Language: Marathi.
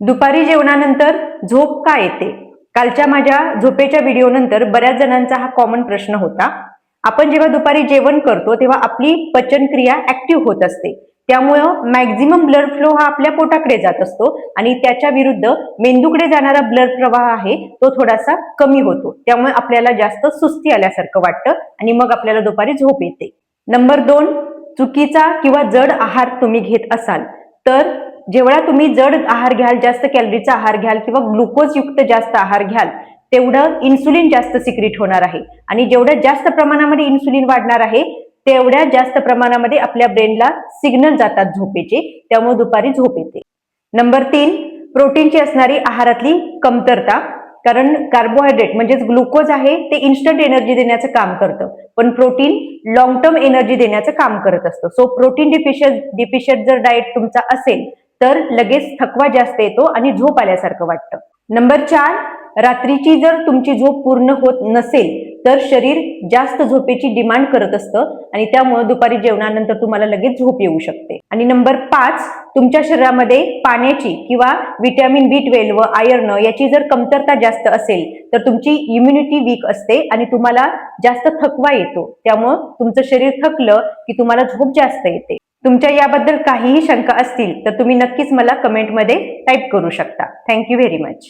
दुपारी जेवणानंतर झोप का येते? कालच्या माझ्या झोपेच्या व्हिडिओ नंतर बऱ्याच जणांचा हा कॉमन प्रश्न होता. आपण जेव्हा दुपारी जेवण करतो तेव्हा आपली पचनक्रिया ऍक्टिव्ह होत असते. त्यामुळं मॅक्झिमम ब्लड फ्लो हा आपल्या पोटाकडे जात असतो आणि त्याच्या विरुद्ध मेंदूकडे जाणारा ब्लड प्रवाह आहे तो थोडासा कमी होतो. त्यामुळे आपल्याला जास्त सुस्ती आल्यासारखं वाटतं आणि मग आपल्याला दुपारी झोप येते. नंबर दोन चुकीचा किंवा जड आहार तुम्ही घेत असाल तर जेवढा तुम्ही जड आहार घ्याल जास्त कॅलरीचा आहार घ्याल किंवा ग्लुकोज युक्त जास्त आहार घ्याल तेवढं इन्सुलिन जास्त सिक्रिट होणार आहे. आणि जेवढ्या जास्त प्रमाणामध्ये इन्सुलिन वाढणार आहे तेवढ्या जास्त प्रमाणामध्ये आपल्या ब्रेनला सिग्नल जातात झोपेचे. त्यामुळे दुपारी झोप येते. नंबर तीन प्रोटीनची असणारी आहारातली कमतरता. कारण कार्बोहायड्रेट म्हणजेच ग्लुकोज आहे ते इन्स्टंट एनर्जी देण्याचं काम करतं. पण प्रोटीन लॉंग टर्म एनर्जी देण्याचं काम करत असतं. सो प्रोटीन डिफिशियंट डिफिशियंट जर डाएट तुमचा असेल तर लगेच थकवा जास्त येतो आणि झोप आल्यासारखं वाटतं. नंबर चार रात्रीची जर तुमची झोप पूर्ण होत नसेल तर शरीर जास्त झोपेची डिमांड करत असतं आणि त्यामुळे दुपारी जेवणानंतर तुम्हाला लगेच झोप येऊ शकते. आणि नंबर पाच तुमच्या शरीरामध्ये पाण्याची किंवा विटॅमिन बी ट्वेल्व आयर्न याची जर कमतरता जास्त असेल तर तुमची इम्युनिटी वीक असते आणि तुम्हाला जास्त थकवा येतो. त्यामुळं तुमचं शरीर थकलं की तुम्हाला झोप जास्त येते. तुमच्या याबद्दल काहीही शंका असतील तर तुम्ही नक्कीच मला कमेंटमध्ये टाईप करू शकता. Thank you very much